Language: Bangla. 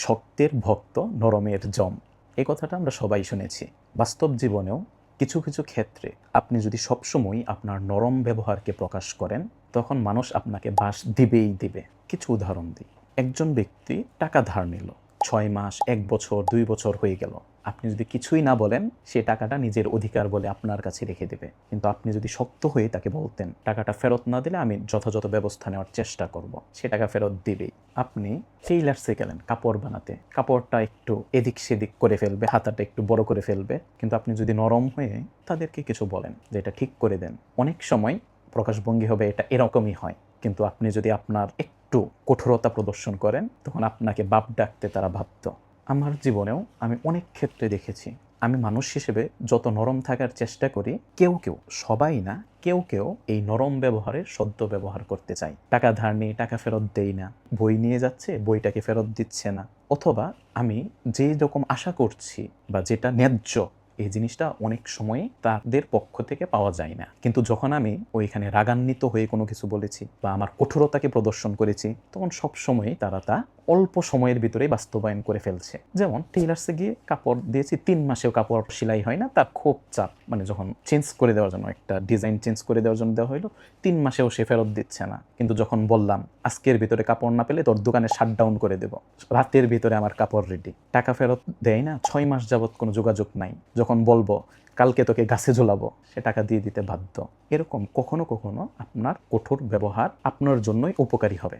শক্তের ভক্ত, নরমের জম। এই কথাটা আমরা সবাই শুনেছি। বাস্তব জীবনেও কিছু কিছু ক্ষেত্রে আপনি যদি সবসময় আপনার নরম ব্যবহারকে প্রকাশ করেন, তখন মানুষ আপনাকে বাস দিবেই দিবে। কিছু উদাহরণ দিই। একজন ব্যক্তি টাকা ধার নিল। ছয় মাস, এক বছর, দুই বছর হয়ে গেল। আপনি যদি কিছুই না বলেন, সে টাকাটা নিজের অধিকার বলে আপনার কাছে রেখে দেবে। কিন্তু আপনি যদি শক্ত হয়ে তাকে বলতেন, টাকাটা ফেরত না দিলে আমি যথাযথ ব্যবস্থা নেওয়ার চেষ্টা করব। সে টাকা ফেরত দিবেই। আপনি টেইলার্সে গেলেন কাপড় বানাতে। কাপড়টা একটু এদিক সেদিক করে ফেলবে, হাতাটা একটু বড় করে ফেলবে। কিন্তু আপনি যদি নরম হয়ে তাদেরকে কিছু বলেন যে, এটা ঠিক করে দেন। অনেক সময় প্রকাশভঙ্গি হবে, এটা এরকমই হয়। কিন্তু আপনি যদি আপনার একটু কঠোরতা প্রদর্শন করেন, তখন আপনাকে বাপ ডাকতে তারা ভাবত। আমার জীবনেও আমি অনেক ক্ষেত্রে দেখেছি, আমি মানুষ হিসেবে যত নরম থাকার চেষ্টা করি, কেউ কেউ, সবাই না, কেউ কেউ এই নরম ব্যবহারের সদ্য ব্যবহার করতে চাই টাকা ধার নিয়ে টাকা ফেরত দেই না, বই নিয়ে যাচ্ছে, বইটাকে ফেরত দিচ্ছে না। অথবা আমি যেই রকম আশা করছি বা যেটা ন্যায্য এই জিনিসটা অনেক সময়ে তাদের পক্ষ থেকে পাওয়া যায় না। কিন্তু যখন আমি ওইখানে রাগান্বিত হয়ে কোনো কিছু বলেছি বা আমার কঠোরতাকে প্রদর্শন করেছি, তখন সব সময় তারা তা অল্প সময়ের ভিতরে বাস্তবায়ন করে ফেলছে। যেমন টেইলার্সে গিয়ে কাপড় দিয়েছি, তিন মাসেও কাপড় সেলাই হয় না, তার খুব চাপ। মানে যখন চেঞ্জ করে দেওয়ার জন্য, একটা ডিজাইন চেঞ্জ করে দেওয়ার জন্য দেওয়া হলো তিন মাসেও সে ফেরত দিচ্ছে না। কিন্তু যখন বললাম, আজকের ভিতরে কাপড় না পেলে তোর দোকানে শাট ডাউন করে দেব। রাতের ভিতরে আমার কাপড় রেডি টাকা ফেরত দেয় না, ছয় মাস যাবত কোনো যোগাযোগ নাই। যখন বলব, কালকে তোকে গাছে ঝোলাবো সে টাকা দিয়ে দিতে বাধ্য। এরকম কখনো কখনো আপনার কঠোর ব্যবহার আপনার জন্যই উপকারী হবে।